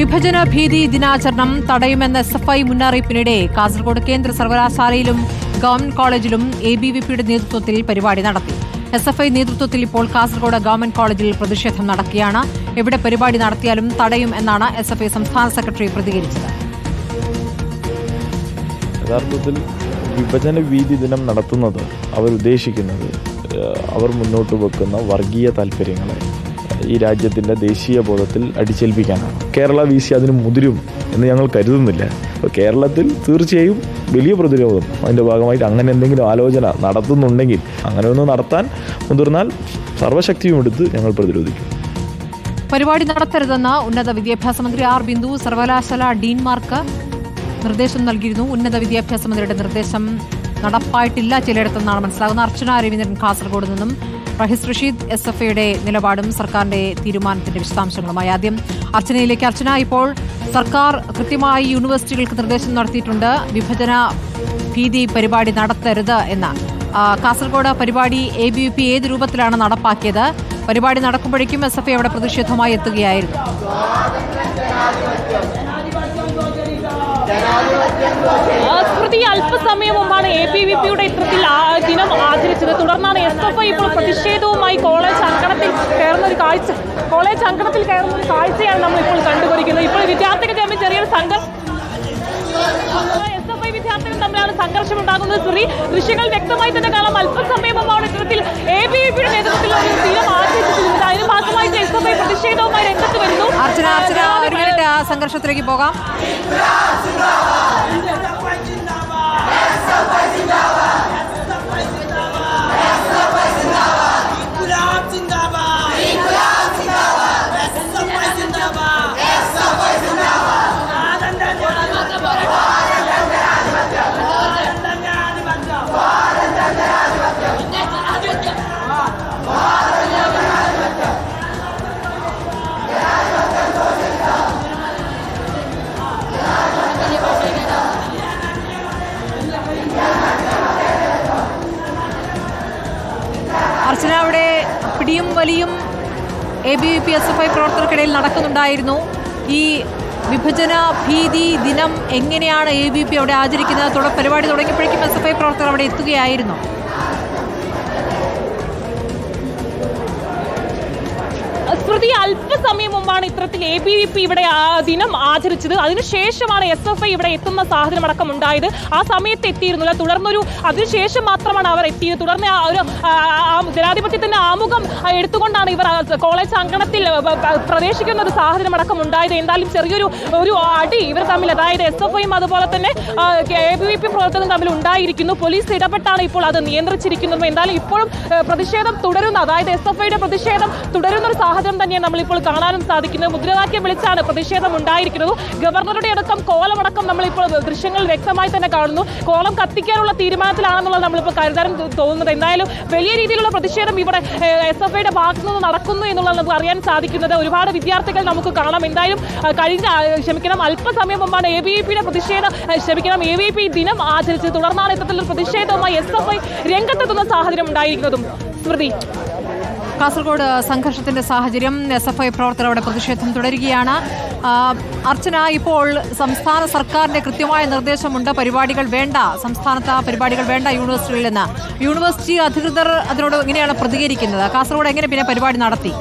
വിഭജന ഭീതി ദിനാചരണം തടയുമെന്ന എസ് എഫ് ഐ മുന്നറിയിപ്പിനിടെ കാസർഗോഡ് കേന്ദ്ര സർവകലാശാലയിലും ഗവൺമെന്റ് കോളേജിലും എ ബി വി പിയുടെ നേതൃത്വത്തിൽ പരിപാടി നടത്തി. എസ് എഫ് ഐ നേതൃത്വത്തിൽ ഇപ്പോൾ കാസർഗോഡ് ഗവൺമെന്റ് കോളേജിൽ പ്രതിഷേധം നടക്കുകയാണ്. എവിടെ പരിപാടി നടത്തിയാലും തടയും എന്നാണ് എസ് എഫ് ഐ സംസ്ഥാന സെക്രട്ടറി പ്രതികരിച്ചത്. യഥാർത്ഥത്തിൽ വിഭജന വീതി ദിനം നടത്തുന്നത് അവരുദ്ദേശിക്കുന്നത് അവർ മുന്നോട്ട് വെക്കുന്ന വർഗീയ താല്പര്യങ്ങളെ ഈ രാജ്യത്തിന്റെ ദേശീയ ബോധത്തിൽ അടിച്ചേൽപ്പിക്കാനാണ്. കേരള വി സി അതിന് മുതിരും എന്ന് ഞങ്ങൾ കരുതുന്നില്ല. അപ്പോൾ കേരളത്തിൽ തീർച്ചയായും വലിയ പ്രതിരോധം അതിന്റെ ഭാഗമായിട്ട് അങ്ങനെ എന്തെങ്കിലും ആലോചന നടത്തുന്നുണ്ടെങ്കിൽ അങ്ങനെ ഒന്ന് നടത്താൻ മുതിർന്നാൽ സർവശക്തിയും എടുത്ത് ഞങ്ങൾ പ്രതിരോധിക്കും. പരിപാടി നടത്തരുതെന്ന് ഉന്നത വിദ്യാഭ്യാസ മന്ത്രി ആർ ബിന്ദു സർവകലാശാല ഡീൻമാർക്ക് നിർദ്ദേശം നൽകിയിരുന്നു. ഉന്നത വിദ്യാഭ്യാസ മന്ത്രിയുടെ നിർദ്ദേശം നടപ്പായിട്ടില്ല. ചിലയിടത്തുനിന്നാണ് മനസ്സിലാകുന്നത്. അർച്ചന രവീന്ദ്രൻ കാസർഗോഡ് നിന്നും റഹിസ് റഷീദ് എസ് എഫ് ഐയുടെ നിലപാടും സർക്കാരിന്റെ തീരുമാനത്തിന്റെ വിശദാംശങ്ങളുമായി. ആദ്യം അർച്ചനയിലേക്ക് അർച്ചന ഇപ്പോൾ സർക്കാർ കൃത്യമായി യൂണിവേഴ്സിറ്റികൾക്ക് നിർദ്ദേശം നടത്തിയിട്ടുണ്ട്. വിഭജന ഭീതി പരിപാടി നടത്തരുത് എന്ന് കാസർഗോഡ് പരിപാടി എ ബി പി ഏത് രൂപത്തിലാണ് നടപ്പാക്കിയത്? പരിപാടി നടക്കുമ്പോഴേക്കും എസ് എഫ് ഐ അവിടെ പ്രതിഷേധവുമായി എത്തുകയായിരുന്നു. ആ, സ്മൃതി അല്പസമയം മുമ്പാണ് എ പി വി പിയുടെ ഇത്തരത്തിൽ ദിനം ആചരിച്ചത്. തുടർന്നാണ് എസ് എഫ് ഐ ഇപ്പോൾ പ്രതിഷേധവുമായി കോളേജ് അങ്കണത്തിൽ കയറുന്ന ഒരു കാഴ്ച കോളേജ് അങ്കണത്തിൽ കയറുന്ന ഒരു കാഴ്ചയാണ് നമ്മൾ ഇപ്പോൾ കണ്ടുപിടിക്കുന്നത് ഇപ്പോൾ വിദ്യാർത്ഥികൾ തമ്മിൽ ചെറിയൊരു സംഘം എസ് എഫ് ഐ വിദ്യാർത്ഥികൾ തമ്മിലാണ് സംഘർഷം ഉണ്ടാകുന്നത് ശ്രീ ദൃശ്യങ്ങൾ വ്യക്തമായി തന്നെ കാണാം. അല്പസമയം മുമ്പാണ് ഇത്തരത്തിൽ എ ബി വി പിയുടെ നേതൃത്വത്തിൽ ഒരു ദിനം ആചരിച്ചിരുന്നത് അതിന് ഭാഗമായിട്ട് എസ് എഫ് ഐ പ്രതിഷേധവുമായി രംഗത്ത് വരുന്നു. പോകാം അർച്ചന ഒരു മിനിറ്റ് ആ സംഘർഷത്തിലേക്ക് A B P S F I പ്രവർത്തകർക്കിടയിൽ നടക്കുന്നുണ്ടായിരുന്നു. ഈ വിഭജന ഭീതി ദിനം എങ്ങനെയാണ് എ ബി പി അവിടെ ആചരിക്കുന്നത്? തുടർ പരിപാടി തുടങ്ങിയപ്പോഴേക്കും എസ് എഫ് ഐ പ്രവർത്തകർ അവിടെ എത്തുകയായിരുന്നു. സ്മൃതി അല്പസമയം മുമ്പാണ് ഇത്തരത്തിൽ എ ബി വി പി ഇവിടെ ആ ദിനം ആചരിച്ചത്. അതിനുശേഷമാണ് എസ് എഫ് ഐ ഇവിടെ എത്തുന്ന സാഹചര്യം അടക്കം ഉണ്ടായത്. ആ സമയത്ത് എത്തിയിരുന്നില്ല. തുടർന്നൊരു അതിനുശേഷം മാത്രമാണ് അവർ എത്തിയത്. തുടർന്ന് ആ ഒരു ജനാധിപത്യത്തിന്റെ ആമുഖം എടുത്തുകൊണ്ടാണ് ഇവർ കോളേജ് അങ്കണത്തിൽ പ്രവേശിക്കുന്ന ഒരു സാഹചര്യം അടക്കം ഉണ്ടായത്. എന്തായാലും ചെറിയൊരു ഒരു അടി ഇവർ തമ്മിൽ അതായത് എസ് എഫ് ഐയും അതുപോലെ തന്നെ എ ബി വി പി പ്രവർത്തകരും തമ്മിൽ ഉണ്ടായിരിക്കുന്നു. പോലീസ് ഇടപെട്ടാണ് ഇപ്പോൾ അത് നിയന്ത്രിച്ചിരിക്കുന്നത്. എന്തായാലും ഇപ്പോഴും പ്രതിഷേധം തുടരുന്ന. അതായത് എസ് എഫ് ഐയുടെ പ്രതിഷേധം തുടരുന്ന ഒരു സാഹചര്യം തന്നെയാണ് നമ്മളിപ്പോൾ കാണാനും സാധിക്കുന്നത്. മുദ്രാവാക്യം വിളിച്ചാണ് പ്രതിഷേധം ഉണ്ടായിരിക്കുന്നത്. ഗവർണറുടെ അടക്കം കോലമടക്കം നമ്മളിപ്പോൾ ദൃശ്യങ്ങൾ വ്യക്തമായി തന്നെ കാണുന്നു. കോളം കത്തിക്കാനുള്ള തീരുമാനത്തിലാണെന്നുള്ളത് നമ്മളിപ്പോൾ കരുതാനും തോന്നുന്നത്. എന്തായാലും വലിയ രീതിയിലുള്ള പ്രതിഷേധം ഇവിടെ എസ് എഫ് ഐയുടെ ഭാഗത്തു നിന്ന് നടക്കുന്നു എന്നുള്ളത് നമുക്ക് അറിയാൻ സാധിക്കുന്നത്. ഒരുപാട് വിദ്യാർത്ഥികൾ നമുക്ക് കാണാം. എന്തായാലും കഴിഞ്ഞ ക്ഷമിക്കണം അല്പസമയം മുമ്പാണ് എ ബി പിയുടെ പ്രതിഷേധം ക്ഷമിക്കണം എ ബി പി ദിനം ആചരിച്ചത്. തുടർന്നാണ് ഇത്തരത്തിലുള്ള പ്രതിഷേധവുമായി എസ് എഫ് ഐ രംഗത്തെത്തുന്ന സാഹചര്യം ഉണ്ടായിരിക്കുന്നതും. സ്മൃതി. കാസർഗോഡ് സംഘർഷത്തിന്റെ സാഹചര്യം എസ് എഫ് ഐ പ്രവർത്തകർ അവിടെ പ്രതിഷേധം തുടരുകയാണ്. അർച്ചന ഇപ്പോൾ സംസ്ഥാന സർക്കാരിന്റെ കൃത്യമായ നിർദ്ദേശമുണ്ട്. പരിപാടികൾ വേണ്ട. സംസ്ഥാനത്ത് പരിപാടികൾ വേണ്ട യൂണിവേഴ്സിറ്റികളിൽ നിന്ന്. യൂണിവേഴ്സിറ്റി അധികൃതർ അതിനോട് എങ്ങനെയാണ് പ്രതികരിക്കുന്നത്. കാസർഗോഡ് എങ്ങനെ പിന്നെ പരിപാടി നടത്തി?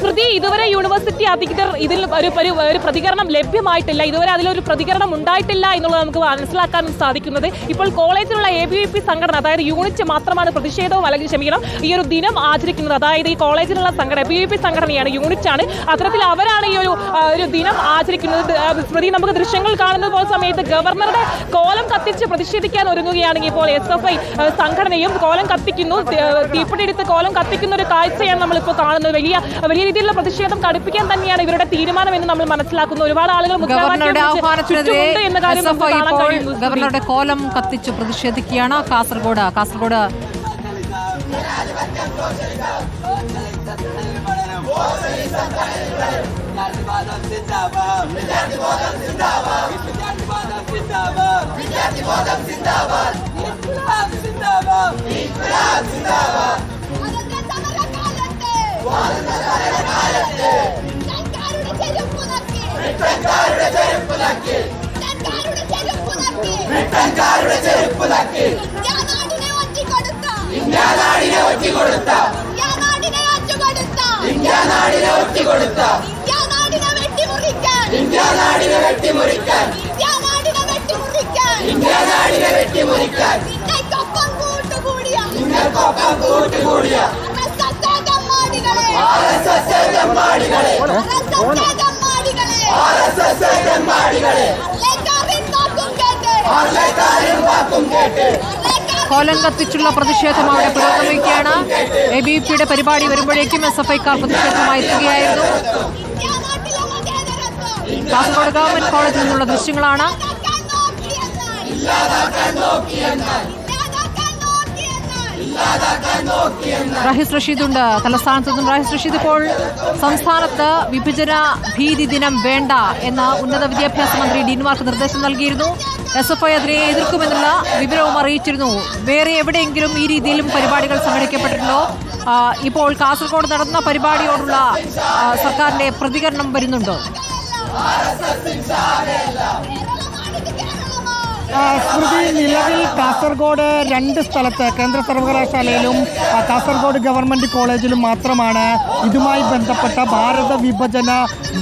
സ്മൃതി ഇതുവരെ യൂണിവേഴ്സിറ്റി അധികൃതർ ഇതിൽ ഒരു ഒരു പ്രതികരണം ലഭ്യമായിട്ടില്ല. ഇതുവരെ അതിലൊരു പ്രതികരണം ഉണ്ടായിട്ടില്ല എന്നുള്ളത് നമുക്ക് മനസ്സിലാക്കാൻ സാധിക്കുന്നത്. ഇപ്പോൾ കോളേജിലുള്ള എ ബി വി പി സംഘടന അതായത് യൂണിറ്റ് മാത്രമാണ് പ്രതിഷേധവും അല്ലെങ്കിൽ ക്ഷമിക്കണം ഈ ഒരു ദിനം ആചരിക്കുന്നത്. അതായത് ഈ കോളേജിലുള്ള സംഘടന എ ബി വി പി സംഘടനയാണ് യൂണിറ്റ് ആണ് അത്തരത്തിൽ അവരാണ് ഈ ഒരു ഒരു ദിനം ആചരിക്കുന്നത്. പ്രതി നമുക്ക് ദൃശ്യങ്ങൾ കാണുന്ന പോലെ സമയത്ത് ഗവർണറുടെ കോലം കത്തിച്ച് പ്രതിഷേധിക്കാൻ ഒരുങ്ങുകയാണെങ്കിൽ ഇപ്പോൾ എസ് എഫ് ഐ സംഘടനയും കോലം കത്തിക്കുന്നു. തീപ്പിടി എടുത്ത് കോലം കത്തിക്കുന്ന ഒരു കാഴ്ചയാണ് നമ്മളിപ്പോൾ കാണുന്നത്. വലിയ വലിയ രീതിയിലുള്ള പ്രതിഷേധം കടുപ്പിക്കാൻ തന്നെയാണ് ഇവരുടെ തീരുമാനം എന്ന് നമ്മൾ മനസ്സിലാക്കുന്നു. ഒരുപാട് ആളുകൾ ഗവർണറുടെ കോലം കത്തിച്ച് പ്രതിഷേധിക്കുകയാണ്. കാസർഗോഡ് കാസർഗോഡ്. വിദ്യാർത്ഥിവാദം ബ്രിട്ടൻകാരുടെ ചെരുപ്പ് നക്കി ബ്രിട്ടൻകാരുടെ ചെരുപ്പ് നക്കി ബ്രിട്ടൻകാരുടെ ചെരുപ്പ് നക്കി ഇന്ത്യ നാടിനെ ഒറ്റിക്കൊടുത്ത ഇന്ത്യ നാടിനെ ഒറ്റിക്കൊടുത്ത ഇന്ത്യ നാടിനെ വെട്ടിമുറിക്കാൻ. ഇന്ത്യ നാടിനെ വെട്ടിമുറിക്കാൻ നിങ്ങൾക്കൊപ്പം കൂട്ടുകൂടിയ. കോലം കത്തിച്ചുള്ള പ്രതിഷേധം അവിടെ പുരോഗമിക്കുകയാണ്. എ ബി പിയുടെ പരിപാടി വരുമ്പോഴേക്കും എസ് എഫ് ഐക്കാർ പ്രതിഷേധമായി എത്തുകയായിരുന്നു. കാസർഗോഡ് ഗവൺമെന്റ് കോളേജിൽ നിന്നുള്ള ദൃശ്യങ്ങളാണ്. ഇല്ലാതാക്കാൻ നോക്കിയെന്നാൽ റഹിസ് റഷീദ് ഉണ്ട് തലസ്ഥാനത്ത് നിന്നും റഹിസ് റഷീദ് ഇപ്പോൾ സംസ്ഥാനത്ത് വിഭജന ഭീതി ദിനം വേണ്ട എന്ന ഉന്നത വിദ്യാഭ്യാസ മന്ത്രി ഡീൻമാർക്ക് നിർദ്ദേശം നൽകിയിരുന്നു. എസ് എഫ് ഐ അതിനെ എതിർക്കുമെന്നുള്ള വിവരവും അറിയിച്ചിരുന്നു. വേറെ എവിടെയെങ്കിലും ഈ രീതിയിലും പരിപാടികൾ സംഘടിക്കപ്പെട്ടിട്ടുണ്ടോ? ഇപ്പോൾ കാസർഗോഡ് നടന്ന പരിപാടിയോടുള്ള സർക്കാരിന്റെ പ്രതികരണം വരുന്നുണ്ടോ? സ്മൃതി നിലവിൽ കാസർഗോഡ് രണ്ട് സ്ഥലത്ത് കേന്ദ്ര സർവകലാശാലയിലും കാസർഗോഡ് ഗവൺമെന്റ് കോളേജിലും മാത്രമാണ് ഇതുമായി ബന്ധപ്പെട്ട ഭാരത വിഭജന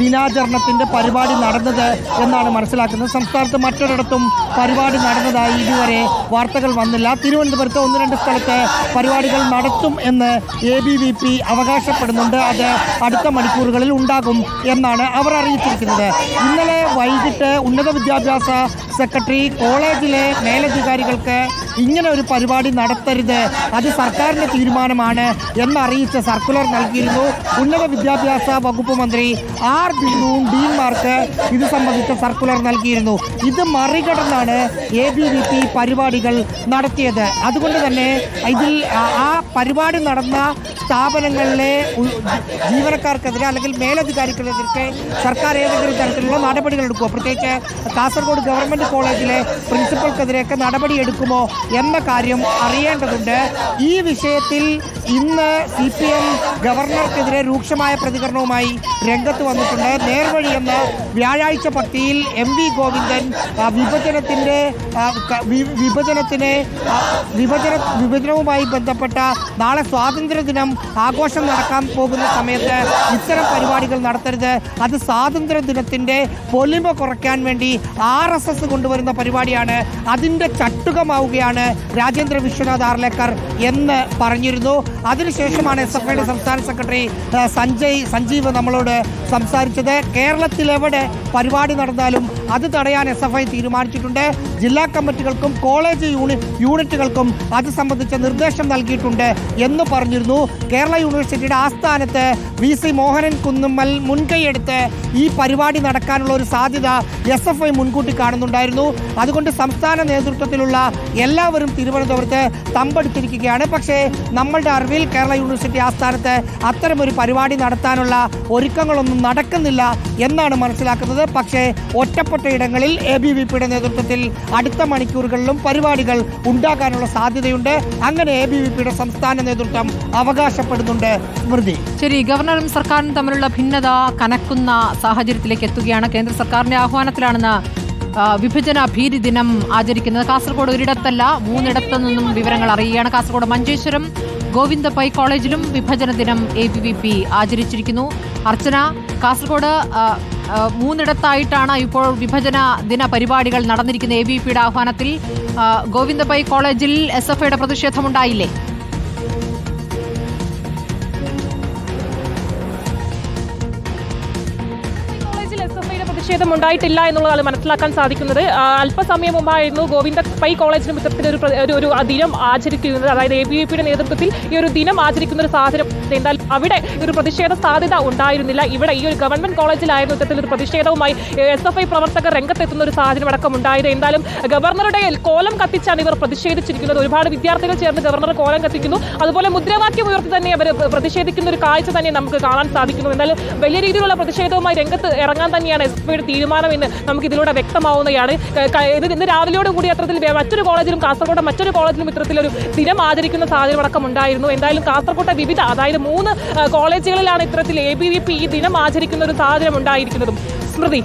ദിനാചരണത്തിന്റെ പരിപാടി നടന്നത് എന്നാണ് മനസ്സിലാക്കുന്നത്. സംസ്ഥാനത്ത് മറ്റൊരിടത്തും പരിപാടി നടന്നതായി ഇതുവരെ വാർത്തകൾ വന്നില്ല. തിരുവനന്തപുരത്ത് ഒന്ന് രണ്ട് സ്ഥലത്ത് പരിപാടികൾ നടത്തും എന്ന് എ ബി വി പി അവകാശപ്പെടുന്നുണ്ട്. അത് അടുത്ത മണിക്കൂറുകളിൽ ഉണ്ടാകും എന്നാണ് അവർ അറിയിച്ചിരിക്കുന്നത്. ഇന്നലെ വൈകിട്ട് ഉന്നത വിദ്യാഭ്യാസ സെക്രട്ടറി കോളേജിലെ മേലധികാരികൾക്ക് ഇങ്ങനെ ഒരു പരിപാടി നടത്തരുത്. അത് സർക്കാരിന്റെ തീരുമാനമാണ് എന്നറിയിച്ച സർക്കുലർ നൽകിയിരുന്നു. ഉന്നത വിദ്യാഭ്യാസ വകുപ്പ് മന്ത്രി ആർ ബിന്ദുവും ഡീൻമാർക്ക് ഇത് സംബന്ധിച്ച സർക്കുലർ നൽകിയിരുന്നു. ഇത് മറികടന്നാണ് എ ബി വി പി പരിപാടികൾ നടത്തിയത്. അതുകൊണ്ട് തന്നെ ഇതിൽ ആ- പരിപാടി നടന്ന സ്ഥാപനങ്ങളിലെ ജീവനക്കാർക്കെതിരെ അല്ലെങ്കിൽ മേലധികാരികൾക്കെതിരെ സർക്കാർ ഏതെങ്കിലും തരത്തിലുള്ള നടപടികൾ എടുക്കുമോ പ്രത്യേകിച്ച് കാസർഗോഡ് ഗവൺമെന്റ് കോളേജിലെ പ്രിൻസിപ്പൽക്കെതിരെയൊക്കെ നടപടി എടുക്കുമോ എന്ന കാര്യം അറിയേണ്ടതുണ്ട്. ഈ വിഷയത്തിൽ ഇന്ന് സി പി എം ഗവർണർക്കെതിരെ രൂക്ഷമായ പ്രതികരണവുമായി രംഗത്ത് വന്നിട്ടുണ്ട്. നേർവഴി എന്ന വ്യാഴാഴ്ച പട്ടിയിൽ എം വി ഗോവിന്ദൻ വിഭജനത്തിന്റെ വിഭജനത്തിനെ വിഭജന വിഭജനവുമായി ബന്ധപ്പെട്ട നാളെ സ്വാതന്ത്ര്യദിനം ആഘോഷം നടക്കാൻ പോകുന്ന സമയത്ത് ഇത്തരം പരിപാടികൾ നടത്തരുത്. അത് സ്വാതന്ത്ര്യ ദിനത്തിന്റെ പൊലിമ കുറയ്ക്കാൻ വേണ്ടി ആർ എസ് എസ് കൊണ്ടുവരുന്ന പരിപാടിയാണ്. അതിന്റെ ചട്ടുകമാവുകയാണ് രാജേന്ദ്ര വിശ്വനാഥ് ആർലേക്കർ എന്ന് പറഞ്ഞിരുന്നു. അതിനുശേഷമാണ് എസ് എഫ് ഐയുടെ സംസ്ഥാന സെക്രട്ടറി സഞ്ജയ് സഞ്ജീവ് നമ്മളോട് സംസാരിച്ചത്. കേരളത്തിലെവിടെ പരിപാടി നടന്നാലും അത് തടയാൻ എസ് എഫ് ഐ തീരുമാനിച്ചിട്ടുണ്ട്. ജില്ലാ കമ്മിറ്റികൾക്കും കോളേജ് യൂണി യൂണിറ്റുകൾക്കും അത് സംബന്ധിച്ച നിർദ്ദേശം നൽകിയിട്ടുണ്ട് എന്ന് പറഞ്ഞിരുന്നു. കേരള യൂണിവേഴ്സിറ്റിയുടെ ആസ്ഥാനത്ത് വി സി മോഹനൻ കുന്നുമ്മൽ മുൻകൈയെടുത്ത് ഈ പരിപാടി നടക്കാനുള്ള ഒരു സാധ്യത എസ് എഫ് ഐ മുൻകൂട്ടി കാണുന്നുണ്ടായിരുന്നു. അതുകൊണ്ട് സംസ്ഥാന നേതൃത്വത്തിലുള്ള എല്ലാവരും തിരുവനന്തപുരത്ത് തമ്പെടുത്തിരിക്കുകയാണ് പക്ഷേ നമ്മളുടെ അറിവിൽ കേരള യൂണിവേഴ്സിറ്റി ആസ്ഥാനത്ത് അത്തരമൊരു പരിപാടി നടത്താനുള്ള ഒരുക്കങ്ങളൊന്നും നടക്കുന്നില്ല എന്നാണ് മനസ്സിലാക്കുന്നത്. പക്ഷേ ഒറ്റപ്പെട്ട ഇടങ്ങളിൽ എ ബി വി പിയുടെ നേതൃത്വത്തിൽ അടുത്ത മണിക്കൂറുകളിലും പരിപാടികൾ ഉണ്ടാകാനുള്ള സാധ്യതയുണ്ട്. അങ്ങനെ എ ബി വി പിയുടെ സംസ്ഥാന നേതൃത്വം അവകാശപ്പെടുന്നുണ്ട്. സ്മൃതി. ശരി ഗവർണറും സർക്കാരും തമ്മിലുള്ള ഭിന്നത കനക്കുന്ന സാഹചര്യത്തിലേക്ക് എത്തുകയാണ്. കേന്ദ്ര സർക്കാരിന്റെ ആഹ്വാനത്തിലാണെന്ന് വിഭജന ഭീതി ദിനം ആചരിക്കുന്നത്. കാസർഗോഡ് ഒരിടത്തല്ല മൂന്നിടത്തു നിന്നും വിവരങ്ങൾ അറിയുകയാണ്. കാസർഗോഡ് മഞ്ചേശ്വരം ഗോവിന്ദ പൈ കോളേജിലും വിഭജന ദിനം എ ബി വി പി ആചരിച്ചിരിക്കുന്നു. അർച്ചന കാസർഗോഡ് മൂന്നിടത്തായിട്ടാണ് ഇപ്പോൾ വിഭജന ദിന പരിപാടികൾ നടന്നിരിക്കുന്നത്. എ ബി പിയുടെ ആഹ്വാനത്തിൽ ആ, ഗോവിന്ദ പൈ കോളേജിൽ എസ് എഫ് ഐയുടെ പ്രതിഷേധമുണ്ടായില്ലേ? പ്രതിഷേധം ഉണ്ടായിട്ടില്ല എന്നുള്ളതാണ് മനസ്സിലാക്കാൻ സാധിക്കുന്നത്. അല്പസമയം മുമ്പായിരുന്നു ഗോവിന്ദ പൈ കോളേജിന് ഇത്തരത്തിൽ ഒരു ഒരു- ഒരു ദിനം ആചരിക്കുന്നത്. അതായത് എ ബി വി പിയുടെ നേതൃത്വത്തിൽ ഈ ഒരു ദിനം ആചരിക്കുന്ന ഒരു സാഹചര്യം. എന്നാൽ അവിടെ ഒരു പ്രതിഷേധ സാധ്യത ഉണ്ടായിരുന്നില്ല. ഇവിടെ ഈ ഒരു ഗവൺമെന്റ് കോളേജിലായിരുന്നു ഇത്തരത്തിൽ ഒരു പ്രതിഷേധവുമായി എസ് എഫ് ഐ പ്രവർത്തകർ രംഗത്തെത്തുന്ന ഒരു സാഹചര്യം അടക്കം ഉണ്ടായത്. എന്തായാലും ഗവർണറുടെ കോലം കത്തിച്ചാണ് ഇവർ പ്രതിഷേധിച്ചിരിക്കുന്നത്. ഒരുപാട് വിദ്യാർത്ഥികൾ ചേർന്ന് ഗവർണർ കോലം കത്തിക്കുന്നു. അതുപോലെ മുദ്രാവാക്യം ഉയർത്തി തന്നെ അവർ പ്രതിഷേധിക്കുന്ന ഒരു കാഴ്ച തന്നെ നമുക്ക് കാണാൻ സാധിക്കുന്നു. എന്നാലും വലിയ രീതിയിലുള്ള പ്രതിഷേധവുമായി രംഗത്ത് ഇറങ്ങാൻ തന്നെയാണ് എസ് ഒരു തീരുമാനം ഇന്ന് നമുക്ക് ഇതിലൂടെ വ്യക്തമാവുന്നതാണ് ഇന്ന് രാവിലെയോട് കൂടി അത്തരത്തിൽ മറ്റൊരു കോളേജിലും കാസർകോട്ടെ മറ്റൊരു കോളേജിലും ഇത്തരത്തിലൊരു ദിനം ആചരിക്കുന്ന സാഹചര്യം അടക്കം ഉണ്ടായിരുന്നു. എന്തായാലും കാസർകോട്ടെ വിവിധ അതായത് മൂന്ന് കോളേജുകളിലാണ് ഇത്തരത്തിൽ എ ബി വി പി ഈ ദിനം ആചരിക്കുന്ന ഒരു സാഹചര്യം ഉണ്ടായിരിക്കുന്നതും. സ്മൃതി.